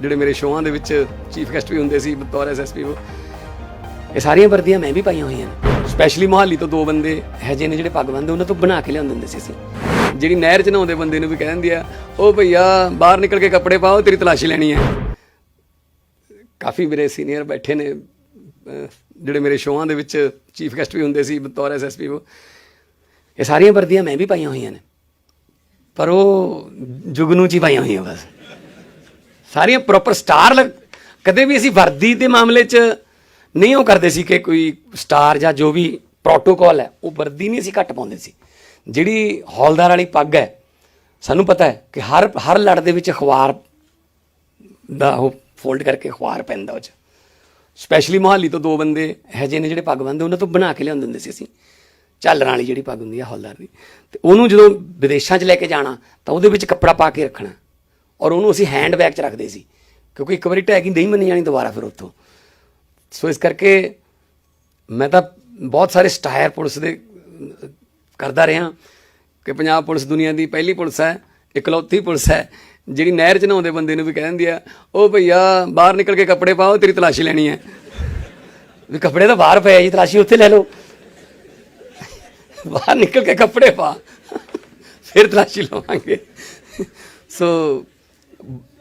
ਜਿਹੜੇ ਮੇਰੇ ਸ਼ੋਆਂ ਦੇ ਵਿੱਚ ਚੀਫ ਗੈਸਟ ਵੀ ਹੁੰਦੇ ਸੀ, ਬਤੌਰ ਐਸਐਸਪੀ ਇਹ ਸਾਰੀਆਂ ਵਰਦੀਆਂ ਮੈਂ ਵੀ ਪਾਈਆਂ ਹੋਈਆਂ ਨੇ। ਸਪੈਸ਼ਲੀ ਮੋਹਾਲੀ ਤੋਂ ਦੋ ਬੰਦੇ ਹੈ ਜਿਹੇ ਨੇ ਜਿਹੜੇ ਪੱਗ ਬੰਨਦੇ ਉਹਨਾਂ ਤੋਂ ਬਣਾ ਕੇ ਲਿਆਉਂਦੇ ਹੁੰਦੇ ਸੀ ਅਸੀਂ। ਜਿਹੜੀ ਨਹਿਰ 'ਚ ਨਹਾਉਂਦੇ ਬੰਦੇ ਨੂੰ ਵੀ ਕਹਿ ਦਿੰਦੀ ਆ, ਉਹ ਭਈਆ, ਬਾਹਰ ਨਿਕਲ ਕੇ ਕੱਪੜੇ ਪਾਓ, ਤੇਰੀ ਤਲਾਸ਼ੀ ਲੈਣੀ ਹੈ। ਕਾਫੀ ਮੇਰੇ ਸੀਨੀਅਰ ਬੈਠੇ ਨੇ ਜਿਹੜੇ ਮੇਰੇ ਸ਼ੋਆਂ ਦੇ ਵਿੱਚ ਚੀਫ ਗੈਸਟ ਵੀ ਹੁੰਦੇ ਸੀ, ਬਤੌਰ ਐਸਐਸਪੀ ਇਹ ਸਾਰੀਆਂ ਵਰਦੀਆਂ ਮੈਂ ਵੀ ਪਾਈਆਂ ਹੋਈਆਂ ਨੇ। ਪਰ ਉਹ ਜੁਗਨੂ ਚ ਹੀ ਪਾਈਆਂ ਹੋਈਆਂ ਬਸ। ਸਾਰੀਆਂ ਪ੍ਰੋਪਰ ਸਟਾਰ ਕਦੇ ਵੀ ਅਸੀਂ ਵਰਦੀ ਦੇ ਮਾਮਲੇ 'ਚ ਨਹੀਂ ਉਹ ਕਰਦੇ ਸੀ ਕਿ ਕੋਈ ਸਟਾਰ ਜਾਂ ਜੋ ਵੀ ਪ੍ਰੋਟੋਕਾਲ ਹੈ, ਉਹ ਵਰਦੀ ਨਹੀਂ ਅਸੀਂ ਘੱਟ ਪਾਉਂਦੇ ਸੀ। ਜਿਹੜੀ ਹੌਲਦਾਰ ਵਾਲੀ ਪੱਗ ਹੈ, ਸਾਨੂੰ ਪਤਾ ਹੈ ਕਿ ਹਰ ਹਰ ਲੜ ਦੇ ਵਿੱਚ ਅਖਬਾਰ ਦਾ ਉਹ ਫੋਲਡ ਕਰਕੇ ਅਖਬਾਰ ਪੈਂਦਾ ਉਹ 'ਚ। ਸਪੈਸ਼ਲੀ ਮੋਹਾਲੀ ਤੋਂ ਦੋ ਬੰਦੇ ਹੈ ਜਿਹੇ ਨੇ ਜਿਹੜੇ ਪੱਗ ਬੰਨਦੇ ਉਹਨਾਂ ਤੋਂ ਬਣਾ ਕੇ ਲਿਆਉਂਦੇ ਹੁੰਦੇ ਸੀ ਅਸੀਂ। ਝਾਲਰਾਂ ਵਾਲੀ ਜਿਹੜੀ ਪੱਗ ਹੁੰਦੀ ਹੈ ਹੌਲਦਾਰ ਦੀ। ਤੇ ਉਹਨੂੰ ਜਦੋਂ ਵਿਦੇਸ਼ਾਂ 'ਚ ਲੈ ਕੇ ਜਾਣਾ, ਤਾਂ ਉਹਦੇ ਵਿੱਚ ਕੱਪੜਾ ਪਾ ਕੇ ਰੱਖਣਾ। ਔਰ ਉਹਨੂੰ ਅਸੀਂ ਹੈਂਡ ਬੈਗ 'ਚ ਰੱਖਦੇ ਸੀ, ਕਿਉਂਕਿ ਇੱਕ ਵਾਰੀ ਟੈਗੀ ਨਹੀਂ ਮੰਨੀ ਜਾਣੀ ਦੁਬਾਰਾ ਫਿਰ ਉੱਥੋਂ। ਸੋ ਇਸ ਕਰਕੇ ਮੈਂ ਤਾਂ ਬਹੁਤ ਸਾਰੇ ਸਟਾਇਰ ਪੁਲਿਸ ਦੇ, ਕਰਦਾ ਰਿਹਾ ਕਿ ਪੰਜਾਬ ਪੁਲਿਸ ਦੁਨੀਆ ਦੀ ਪਹਿਲੀ ਪੁਲਿਸ ਹੈ, ਇਕਲੌਤੀ ਪੁਲਿਸ ਹੈ, ਜਿਹੜੀ ਨਹਿਰ 'ਚ ਨਹਾਉਂਦੇ ਬੰਦੇ ਨੂੰ ਵੀ ਕਹਿ ਦਿੰਦੀ ਆ ਉਹ ਭਈਆ, ਬਾਹਰ ਨਿਕਲ ਕੇ ਕੱਪੜੇ ਪਾਓ, ਤੇਰੀ ਤਲਾਸ਼ੀ ਲੈਣੀ ਹੈ। ਵੀ ਕੱਪੜੇ ਤਾਂ ਬਾਹਰ ਪਏ ਜੀ, ਤਲਾਸ਼ੀ ਉੱਥੇ ਲੈ ਲਓ। ਬਾਹਰ ਨਿਕਲ ਕੇ ਕੱਪੜੇ ਪਾ, ਫਿਰ ਤਲਾਸ਼ੀ ਲਵਾਂਗੇ। ਸੋ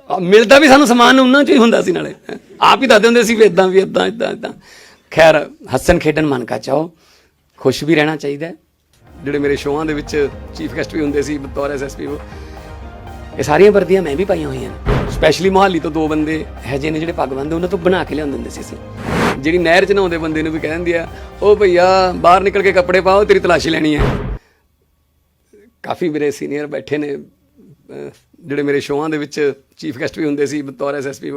ਮਿਲਦਾ ਵੀ ਸਾਨੂੰ ਸਮਾਨ ਉਹਨਾਂ 'ਚੋਂ ਹੀ ਹੁੰਦਾ ਸੀ ਨਾਲੇ। ਆਪ ਹੀ ਦੱਸਦੇ ਹੁੰਦੇ ਸੀ ਵੀ ਇਦਾਂ ਵੀ ਇਦਾਂ ਇਦਾਂ ਇਦਾਂ ਖੈਰ, ਹੱਸਣ ਖੇਡਣ ਮਨ ਕਾ ਚਾਹੋ। ਖੁਸ਼ ਵੀ ਰਹਿਣਾ ਚਾਹੀਦਾ ਜਿਹੜੇ ਮੇਰੇ ਸ਼ੋਆਂ ਦੇ ਵਿੱਚ ਚੀਫ ਗੈਸਟ ਵੀ ਹੁੰਦੇ ਸੀ, ਬਤੌਰ ਐਸਐਸਪੀ ਇਹ ਸਾਰੀਆਂ ਵਰਦੀਆਂ ਮੈਂ ਵੀ ਪਾਈਆਂ ਹੋਈਆਂ ਨੇ। ਸਪੈਸ਼ਲੀ ਮੋਹਾਲੀ ਤੋਂ ਦੋ ਬੰਦੇ ਹੈ ਜਿਹੇ ਨੇ ਜਿਹੜੇ ਪੱਗ ਬੰਨਦੇ ਉਹਨਾਂ ਤੋਂ ਬਣਾ ਕੇ ਲਿਆਉਂਦੇ ਹੁੰਦੇ ਸੀ ਅਸੀਂ। ਜਿਹੜੀ ਨਹਿਰ 'ਚ ਨਹਾਉਂਦੇ ਬੰਦੇ ਨੂੰ ਵੀ ਕਹਿ ਦਿੰਦੀ ਆ ਉਹ ਭਈਆ, ਬਾਹਰ ਨਿਕਲ ਕੇ ਕੱਪੜੇ ਪਾਓ, ਤੇਰੀ ਤਲਾਸ਼ੀ ਲੈਣੀ ਹੈ। ਕਾਫੀ ਮੇਰੇ ਸੀਨੀਅਰ ਬੈਠੇ ਨੇ ਜਿਹੜੇ ਮੇਰੇ ਸ਼ੋਆਂ ਦੇ ਵਿੱਚ ਚੀਫ ਗੈਸਟ ਵੀ ਹੁੰਦੇ ਸੀ, ਬਤੌਰ ਐਸਐਸਪੀ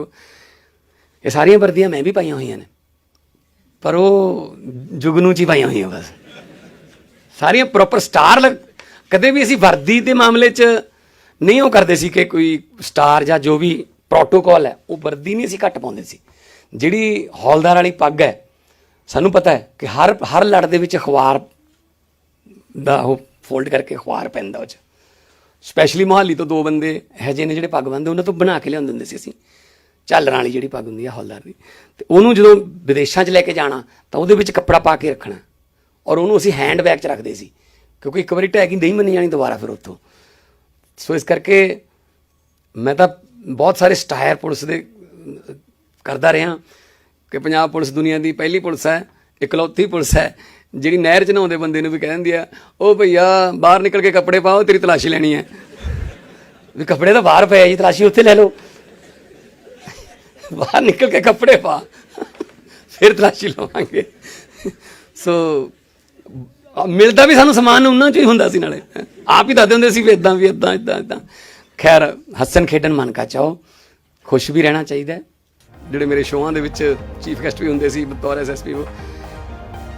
ਇਹ ਸਾਰੀਆਂ ਵਰਦੀਆਂ ਮੈਂ ਵੀ ਪਾਈਆਂ ਹੋਈਆਂ ਨੇ। ਪਰ ਉਹ ਜੁਗਨੂ ਚ ਹੀ ਪਾਈਆਂ ਹੋਈਆਂ ਬਸ। ਸਾਰੀਆਂ ਪ੍ਰੋਪਰ ਸਟਾਰ ਕਦੇ ਵੀ ਅਸੀਂ ਵਰਦੀ ਦੇ ਮਾਮਲੇ 'ਚ ਨਹੀਂ ਉਹ ਕਰਦੇ ਸੀ ਕਿ ਕੋਈ ਸਟਾਰ ਜਾਂ ਜੋ ਵੀ ਪ੍ਰੋਟੋਕਾਲ ਹੈ, ਉਹ ਵਰਦੀ ਨਹੀਂ ਅਸੀਂ ਘੱਟ ਪਾਉਂਦੇ ਸੀ। ਜਿਹੜੀ ਹੌਲਦਾਰ ਵਾਲੀ ਪੱਗ ਹੈ, ਸਾਨੂੰ ਪਤਾ ਹੈ ਕਿ ਹਰ ਹਰ ਲੜ ਦੇ ਵਿੱਚ ਅਖਬਾਰ ਦਾ ਉਹ ਫੋਲਡ ਕਰਕੇ ਅਖਬਾਰ ਪੈਂਦਾ ਉਹ 'ਚ। ਸਪੈਸ਼ਲੀ ਮੋਹਾਲੀ ਤੋਂ ਦੋ ਬੰਦੇ ਹੈ ਜਿਹੇ ਨੇ ਜਿਹੜੇ ਪੱਗ ਬੰਨਦੇ ਉਹਨਾਂ ਤੋਂ ਬਣਾ ਕੇ ਲਿਆਉਂਦੇ ਹੁੰਦੇ ਸੀ ਅਸੀਂ। ਝਾਲਰਾਂ ਵਾਲੀ ਜਿਹੜੀ ਪੱਗ ਹੁੰਦੀ ਹੈ ਹੌਲਦਾਰ ਦੀ। ਤੇ ਉਹਨੂੰ ਜਦੋਂ ਵਿਦੇਸ਼ਾਂ 'ਚ ਲੈ ਕੇ ਜਾਣਾ, ਤਾਂ ਉਹਦੇ ਵਿੱਚ ਕੱਪੜਾ ਪਾ ਕੇ ਰੱਖਣਾ। ਔਰ ਉਹਨੂੰ ਅਸੀਂ ਹੈਂਡ ਬੈਗ 'ਚ ਰੱਖਦੇ ਸੀ। ਕਿਉਂਕਿ ਇੱਕ ਵਾਰੀ ਟੈਗੀ ਨਹੀਂ ਮੰਨੀ ਜਾਣੀ ਦੁਬਾਰਾ ਫਿਰ ਉੱਥੋਂ। ਸੋ ਇਸ ਕਰਕੇ ਮੈਂ ਤਾਂ ਬਹੁਤ ਸਾਰੇ ਸਟਾਇਰ ਪੁਲਿਸ ਦੇ ਕਰਦਾ ਰਿਹਾ ਕਿ ਪੰਜਾਬ ਪੁਲਿਸ ਦੁਨੀਆ ਦੀ ਪਹਿਲੀ ਪੁਲਿਸ ਹੈ, ਇਕਲੌਤੀ ਪੁਲਿਸ ਹੈ। ਜਿਹੜੀ ਨਹਿਰ 'ਚ ਨਹਾਉਂਦੇ ਬੰਦੇ ਨੂੰ ਵੀ ਕਹਿ ਦਿੰਦੀ ਆ, ਉਹ ਭਈਆ, ਬਾਹਰ ਨਿਕਲ ਕੇ ਕੱਪੜੇ ਪਾਓ, ਤੇਰੀ ਤਲਾਸ਼ੀ ਲੈਣੀ ਹੈ। ਵੀ ਕੱਪੜੇ ਤਾਂ ਬਾਹਰ ਪਏ ਆ ਜੀ, ਤਲਾਸ਼ੀ ਉੱਥੇ ਲੈ ਲਓ। ਬਾਹਰ ਨਿਕਲ ਕੇ ਕੱਪੜੇ ਪਾ, ਫਿਰ ਤਲਾਸ਼ੀ ਲਵਾਂਗੇ। ਸੋ ਮਿਲਦਾ ਵੀ ਸਾਨੂੰ ਸਮਾਨ ਉਹਨਾਂ ਚ ਹੀ ਹੁੰਦਾ ਸੀ ਨਾਲੇ। ਆਪ ਹੀ ਦੱਸਦੇ ਹੁੰਦੇ ਸੀ ਵੀ ਇਦਾਂ ਵੀ ਇਦਾਂ ਇਦਾਂ ਇਦਾਂ ਖੈਰ, ਹੱਸਣ ਖੇਡਣ ਮਨ ਕਾ ਚਾਹੋ। ਖੁਸ਼ ਵੀ ਰਹਿਣਾ ਚਾਹੀਦਾ ਜਿਹੜੇ ਮੇਰੇ ਸ਼ੋਆਂ ਦੇ ਵਿੱਚ ਚੀਫ ਗੈਸਟ ਵੀ ਹੁੰਦੇ ਸੀ, ਬਤੌਰ ਐਸਐਸਪੀ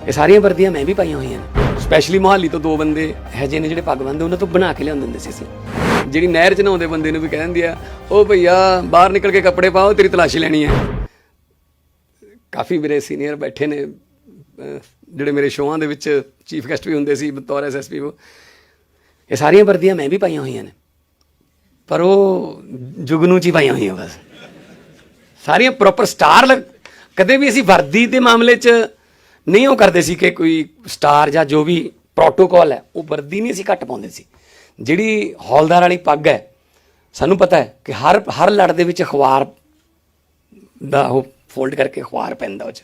ਇਹ ਸਾਰੀਆਂ ਵਰਦੀਆਂ ਮੈਂ ਵੀ ਪਾਈਆਂ ਹੋਈਆਂ ਨੇ। ਸਪੈਸ਼ਲੀ ਮੋਹਾਲੀ ਤੋਂ ਦੋ ਬੰਦੇ ਹੈ ਜਿਹੇ ਨੇ ਜਿਹੜੇ ਪੱਗ ਬੰਦੇ ਉਹਨਾਂ ਤੋਂ ਬਣਾ ਕੇ ਲਿਆਉਂਦੇ ਹੁੰਦੇ ਸੀ ਅਸੀਂ। ਜਿਹੜੀ ਨਹਿਰ 'ਚ ਨਹਾਉਂਦੇ ਬੰਦੇ ਨੂੰ ਵੀ ਕਹਿ ਦਿੰਦੀ ਆ ਉਹ ਭਈਆ, ਬਾਹਰ ਨਿਕਲ ਕੇ ਕੱਪੜੇ ਪਾਓ, ਤੇਰੀ ਤਲਾਸ਼ੀ ਲੈਣੀ ਹੈ। ਕਾਫੀ ਮੇਰੇ ਸੀਨੀਅਰ ਬੈਠੇ ਨੇ ਜਿਹੜੇ ਮੇਰੇ ਸ਼ੋਆਂ ਦੇ ਵਿੱਚ ਚੀਫ ਗੈਸਟ ਵੀ ਹੁੰਦੇ ਸੀ, ਬਤੌਰ ਐਸਐਸਪੀ ਇਹ ਸਾਰੀਆਂ ਵਰਦੀਆਂ ਮੈਂ ਵੀ ਪਾਈਆਂ ਹੋਈਆਂ ਨੇ। ਪਰ ਉਹ ਜੁਗਨੂ ਚ ਹੀ ਪਾਈਆਂ ਹੋਈਆਂ ਬਸ। ਸਾਰੀਆਂ ਪ੍ਰੋਪਰ ਸਟਾਰ ਕਦੇ ਵੀ ਅਸੀਂ ਵਰਦੀ ਦੇ ਮਾਮਲੇ 'ਚ ਨਹੀਂ ਉਹ ਕਰਦੇ ਸੀ ਕਿ ਕੋਈ ਸਟਾਰ ਜਾਂ ਜੋ ਵੀ ਪ੍ਰੋਟੋਕਾਲ ਹੈ, ਉਹ ਵਰਦੀ ਨਹੀਂ ਅਸੀਂ ਘੱਟ ਪਾਉਂਦੇ ਸੀ। ਜਿਹੜੀ ਹੌਲਦਾਰ ਵਾਲੀ ਪੱਗ ਹੈ, ਸਾਨੂੰ ਪਤਾ ਹੈ ਕਿ ਹਰ ਹਰ ਲੜ ਦੇ ਵਿੱਚ ਅਖਬਾਰ ਦਾ ਉਹ ਫੋਲਡ ਕਰਕੇ ਅਖਬਾਰ ਪੈਂਦਾ ਉਹ 'ਚ।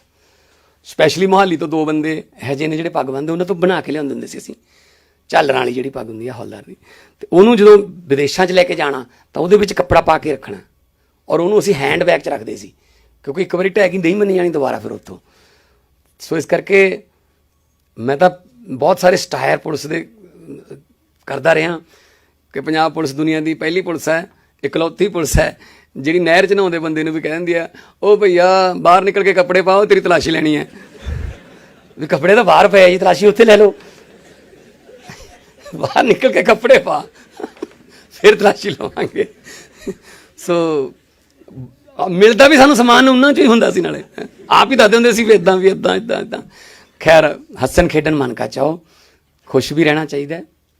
ਸਪੈਸ਼ਲੀ ਮੋਹਾਲੀ ਤੋਂ ਦੋ ਬੰਦੇ ਹੈ ਜਿਹੇ ਨੇ ਜਿਹੜੇ ਪੱਗ ਬੰਨਦੇ ਉਹਨਾਂ ਤੋਂ ਬਣਾ ਕੇ ਲਿਆਉਂਦੇ ਹੁੰਦੇ ਸੀ ਅਸੀਂ। ਝਾਲਰਾਂ ਵਾਲੀ ਜਿਹੜੀ ਪੱਗ ਹੁੰਦੀ ਹੈ ਹੌਲਦਾਰ ਦੀ। ਤੇ ਉਹਨੂੰ ਜਦੋਂ ਵਿਦੇਸ਼ਾਂ 'ਚ ਲੈ ਕੇ ਜਾਣਾ, ਤਾਂ ਉਹਦੇ ਵਿੱਚ ਕੱਪੜਾ ਪਾ ਕੇ ਰੱਖਣਾ। ਔਰ ਉਹਨੂੰ ਅਸੀਂ ਹੈਂਡ ਬੈਗ 'ਚ ਰੱਖਦੇ ਸੀ। ਕਿਉਂਕਿ ਇੱਕ ਵਾਰੀ ਟੈਗੀ ਨਹੀਂ ਮੰਨੀ ਜਾਣੀ, ਦੁਬਾਰਾ ਫਿਰ ਉੱਥੋਂ। ਸੋ ਇਸ ਕਰਕੇ ਮੈਂ ਤਾਂ ਬਹੁਤ ਸਾਰੇ ਸਟਾਇਰ ਪੁਲਿਸ ਦੇ, ਕਰਦਾ ਰਿਹਾ ਕਿ ਪੰਜਾਬ ਪੁਲਿਸ ਦੁਨੀਆ ਦੀ ਪਹਿਲੀ ਪੁਲਿਸ ਹੈ, ਇਕਲੌਤੀ ਪੁਲਿਸ ਹੈ, ਜਿਹੜੀ ਨਹਿਰ 'ਚ ਨਹਾਉਂਦੇ ਬੰਦੇ ਨੂੰ ਵੀ ਕਹਿ ਦਿੰਦੀ ਆ ਉਹ ਭਈਆ, ਬਾਹਰ ਨਿਕਲ ਕੇ ਕੱਪੜੇ ਪਾਓ, ਤੇਰੀ ਤਲਾਸ਼ੀ ਲੈਣੀ ਹੈ। ਵੀ ਕੱਪੜੇ ਤਾਂ ਬਾਹਰ ਪਏ ਜੀ, ਤਲਾਸ਼ੀ ਉੱਥੇ ਲੈ ਲਓ। ਬਾਹਰ ਨਿਕਲ ਕੇ ਕੱਪੜੇ ਪਾ, ਫਿਰ ਤਲਾਸ਼ੀ ਲਵਾਂਗੇ। ਸੋ ਮਿਲਦਾ ਵੀ ਸਾਨੂੰ ਸਮਾਨ ਉਹਨਾਂ 'ਚੋਂ ਹੀ ਹੁੰਦਾ ਸੀ ਨਾਲੇ। ਆਪ ਹੀ ਦੱਸਦੇ ਹੁੰਦੇ ਸੀ ਵੀ ਇਦਾਂ ਵੀ ਇਦਾਂ ਇਦਾਂ ਇਦਾਂ ਖੈਰ, ਹੱਸਣ ਖੇਡਣ ਮਨ ਕਾ ਚਾਹੋ। ਖੁਸ਼ ਵੀ ਰਹਿਣਾ ਚਾਹੀਦਾ